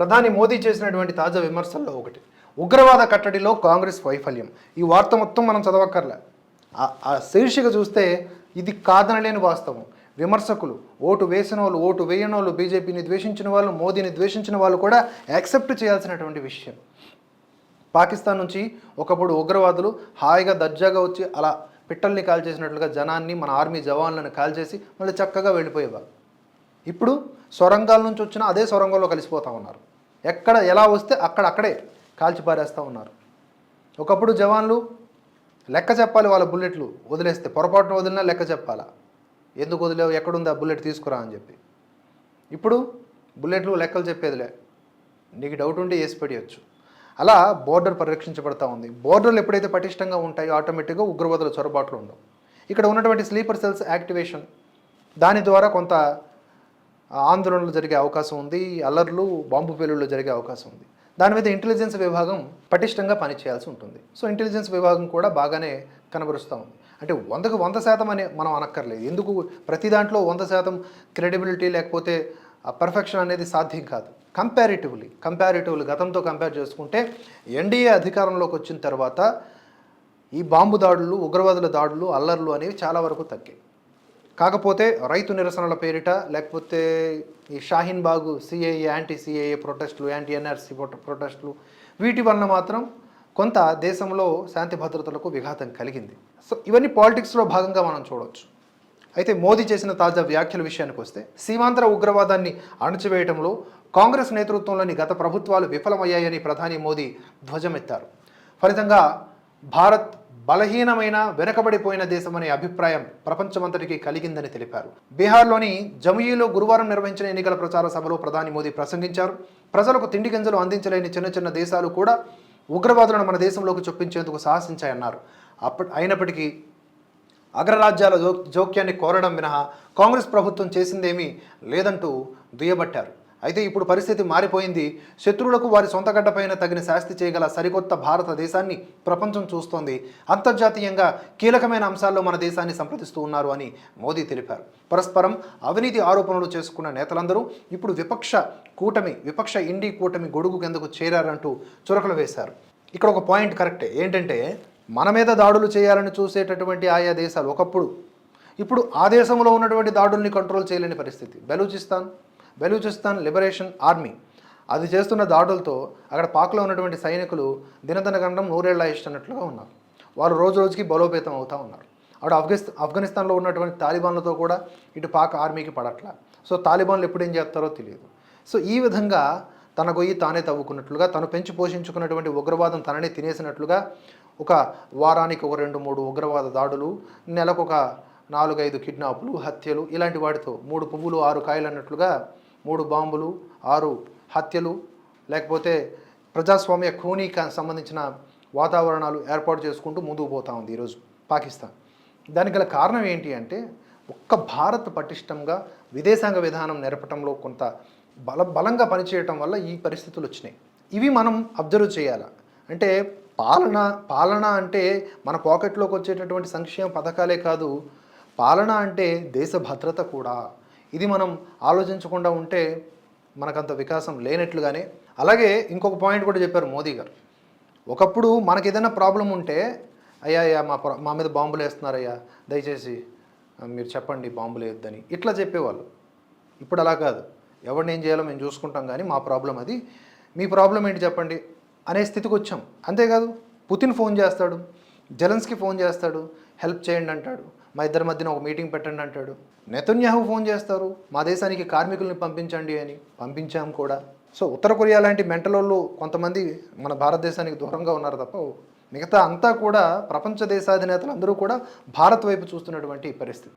ప్రధాని మోదీ చేసినటువంటి తాజా విమర్శల్లో ఒకటి. ఉగ్రవాద కట్టడిలో కాంగ్రెస్ వైఫల్యం. ఈ వార్త మొత్తం మనం చదవక్కర్లే. ఆ- శీర్షిక చూస్తే ఇది కాదనలేని వాస్తవం. విమర్శకులు ఓటు వేసిన వాళ్ళు ఓటు వేయని వాళ్ళు బీజేపీని ద్వేషించిన వాళ్ళు మోదీని ద్వేషించిన వాళ్ళు కూడా యాక్సెప్ట్ చేయాల్సినటువంటి విషయం. పాకిస్తాన్ నుంచి ఒకప్పుడు ఉగ్రవాదులు హాయిగా దర్జాగా వచ్చి అలా పిట్టల్ని కాల్ చేసినట్లుగా జనాన్ని మన ఆర్మీ జవాన్లను కాల్ చేసి మళ్ళీ చక్కగా వెళ్ళిపోయేవారు. ఇప్పుడు సొరంగాల నుంచి వచ్చిన అదే సొరంగంలో కలిసిపోతా ఉన్నారు. ఎక్కడ ఎలా వస్తే అక్కడ అక్కడే కాల్చి పారేస్తూ ఉన్నారు. ఒకప్పుడు జవాన్లు లెక్క చెప్పాలి వాళ్ళ బుల్లెట్లు వదిలేస్తే పొరపాటున వదిలినా లెక్క చెప్పాలా? ఎందుకు వదిలేవు? ఎక్కడుంది ఆ బుల్లెట్? తీసుకురా అని చెప్పి. ఇప్పుడు బుల్లెట్లు లెక్కలు చెప్పేదిలే. నీకు డౌట్ ఉంటే వేసి పడేయచ్చు అలా బోర్డర్ పరిరక్షించబడతా ఉంది. బోర్డర్లు ఎప్పుడైతే పటిష్టంగా ఉంటాయో ఆటోమేటిక్గా ఉగ్రవాదుల చొరబాట్లు ఉండవు. ఇక్కడ ఉన్నటువంటి స్లీపర్ సెల్స్ యాక్టివేషన్ దాని ద్వారా కొంత ఆందోళనలు జరిగే అవకాశం ఉంది అల్లర్లు బాంబు పేలుళ్ళు జరిగే అవకాశం ఉంది. దాని మీద ఇంటెలిజెన్స్ విభాగం పటిష్టంగా పనిచేయాల్సి ఉంటుంది. సో ఇంటెలిజెన్స్ విభాగం కూడా బాగానే కనబరుస్తూ ఉంది. అంటే వందకు వంద శాతం అనే మనం అనక్కర్లేదు. ఎందుకు? ప్రతి దాంట్లో వంద శాతం క్రెడిబిలిటీ లేకపోతే పర్ఫెక్షన్ అనేది సాధ్యం కాదు. కంపారిటివ్లీ కంపారిటివ్లీ గతంతో కంపేర్ చేసుకుంటే ఎన్డీఏ అధికారంలోకి వచ్చిన తర్వాత ఈ బాంబు దాడులు ఉగ్రవాదుల దాడులు అల్లర్లు అనేవి చాలా వరకు తగ్గాయి. కాకపోతే రైతు నిరసనల పేరిట లేకపోతే ఈ Shaheen Bagh CAA anti CAA ప్రొటెస్టులు anti NRC ప్రొటెస్టులు వీటి వలన మాత్రం కొంత దేశంలో శాంతి భద్రతలకు విఘాతం కలిగింది. సో ఇవన్నీ పాలిటిక్స్లో భాగంగా మనం చూడవచ్చు అయితే మోదీ చేసిన తాజా వ్యాఖ్యల విషయానికి వస్తే సీమాంతర ఉగ్రవాదాన్ని అణచివేయడంలో కాంగ్రెస్ నేతృత్వంలోని గత ప్రభుత్వాలు విఫలమయ్యాయని ప్రధాని మోదీ ధ్వజమెత్తారు. ఫలితంగా భారత్ బలహీనమైన వెనకబడిపోయిన దేశమనే అభిప్రాయం ప్రపంచమంతటికి కలిగిందని తెలిపారు. బీహార్లోని జముయిలో గురువారం నిర్వహించిన ఎన్నికల ప్రచార సభలో ప్రధాని మోదీ ప్రసంగించారు. ప్రజలకు తిండి గింజలు అందించలేని చిన్న చిన్న దేశాలు కూడా ఉగ్రవాదులను మన దేశంలోకి చొప్పించేందుకు సాహసించాయన్నారు. అప్పటి అయినప్పటికీ అగ్రరాజ్యాల జో జోక్యాన్ని కోరడం మినహా కాంగ్రెస్ ప్రభుత్వం చేసిందేమీ లేదంటూ దుయ్యబట్టారు. అయితే ఇప్పుడు పరిస్థితి మారిపోయింది. శత్రువులకు వారి సొంత గడ్డపైన తగిన శాస్తి చేయగల సరికొత్త భారతదేశాన్ని ప్రపంచం చూస్తోంది. అంతర్జాతీయంగా కీలకమైన అంశాల్లో మన దేశాన్ని సంప్రదిస్తూ ఉన్నారు అని మోదీ తెలిపారు. పరస్పరం అవినీతి ఆరోపణలు చేసుకున్న నేతలందరూ ఇప్పుడు విపక్ష కూటమి విపక్ష ఇండి కూటమి గొడుగు కిందకు చేరారంటూ చురకలు వేశారు. ఇక్కడ ఒక పాయింట్ కరెక్టే. ఏంటంటే మన మీద దాడులు చేయాలని చూసేటటువంటి ఆయా దేశాలు ఒకప్పుడు ఇప్పుడు ఆ దేశంలో ఉన్నటువంటి దాడుల్ని కంట్రోల్ చేయలేని పరిస్థితి. Balochistan Balochistan liberation army. అది చేస్తున్న దాడులతో అక్కడ పాక్లో ఉన్నటువంటి సైనికులు దినదన గండం నూరేళ్ళ ఇష్టన్నట్లుగా ఉన్నారు. వారు రోజు రోజుకి బలోపేతం అవుతూ ఉన్నారు. అక్కడ ఆఫ్ఘనిస్ ఆఫ్ఘనిస్తాన్లో ఉన్నటువంటి తాలిబాన్లతో కూడా ఇటు పాక్ ఆర్మీకి పడట్లా. సో తాలిబాన్లు ఎప్పుడు ఏం చేస్తారో తెలియదు. సో ఈ విధంగా తన గొయ్యి తానే తవ్వుకున్నట్లుగా తను పెంచి పోషించుకున్నటువంటి ఉగ్రవాదం తననే తినేసినట్లుగా ఒక వారానికి ఒక రెండు మూడు ఉగ్రవాద దాడులు నెలకు ఒక నాలుగైదు కిడ్నాపులు హత్యలు ఇలాంటి వాటితో మూడు పువ్వులు ఆరు కాయలు అన్నట్లుగా మూడు బాంబులు ఆరు హత్యలు లేకపోతే ప్రజాస్వామ్య ఖూనీకి సంబంధించిన వాతావరణాలు ఏర్పాటు చేసుకుంటూ ముందుకు పోతా ఉంది ఈరోజు పాకిస్తాన్. దానికి గల కారణం ఏంటి అంటే ఒక్క భారత్ పటిష్టంగా విదేశాంగ విధానం నెరపటంలో కొంత బల బలంగా పనిచేయటం వల్ల ఈ పరిస్థితులు వచ్చినాయి. ఇవి మనం అబ్జర్వ్ చేయాలి? అంటే పాలన పాలన అంటే మన పాకెట్లోకి వచ్చేటటువంటి సంక్షేమ పథకాలే కాదు పాలన అంటే దేశ భద్రత కూడా. ఇది మనం ఆలోచించకుండా ఉంటే మనకంత వికాసం లేనట్లుగానే. అలాగే ఇంకొక పాయింట్ కూడా చెప్పారు మోదీ గారు. ఒకప్పుడు మనకి ఏదైనా ప్రాబ్లం ఉంటే అయ్యా అయ్యా మా మా మీద బాంబులు వేస్తున్నారయ్యా దయచేసి మీరు చెప్పండి బాంబులు వేయొద్దని. ఇట్లా చెప్పేవాళ్ళు. ఇప్పుడు అలా కాదు. ఎవరిని ఏం చేయాలో మేము చూసుకుంటాం కానీ మా ప్రాబ్లం అది. మీ ప్రాబ్లం ఏంటి చెప్పండి? అనే స్థితికి వచ్చాం. అంతేకాదు పుతిన్ ఫోన్ చేస్తాడు జెలెన్స్కి ఫోన్ చేస్తాడు హెల్ప్ చేయండి అంటాడు. మా ఇద్దరి మధ్యన ఒక మీటింగ్ పెట్టండి అంటాడు. నెతన్యాహు ఫోన్ చేస్తారు మా దేశానికి కార్మికుల్ని పంపించండి అని. పంపించాం కూడా. సో ఉత్తర కొరియా లాంటి మెంటలోళ్ళు కొంతమంది మన భారతదేశానికి దూరంగా ఉన్నారు తప్ప మిగతా అంతా కూడా ప్రపంచ దేశాధినేతలు అందరూ కూడా భారత్ వైపు చూస్తున్నటువంటి పరిస్థితి.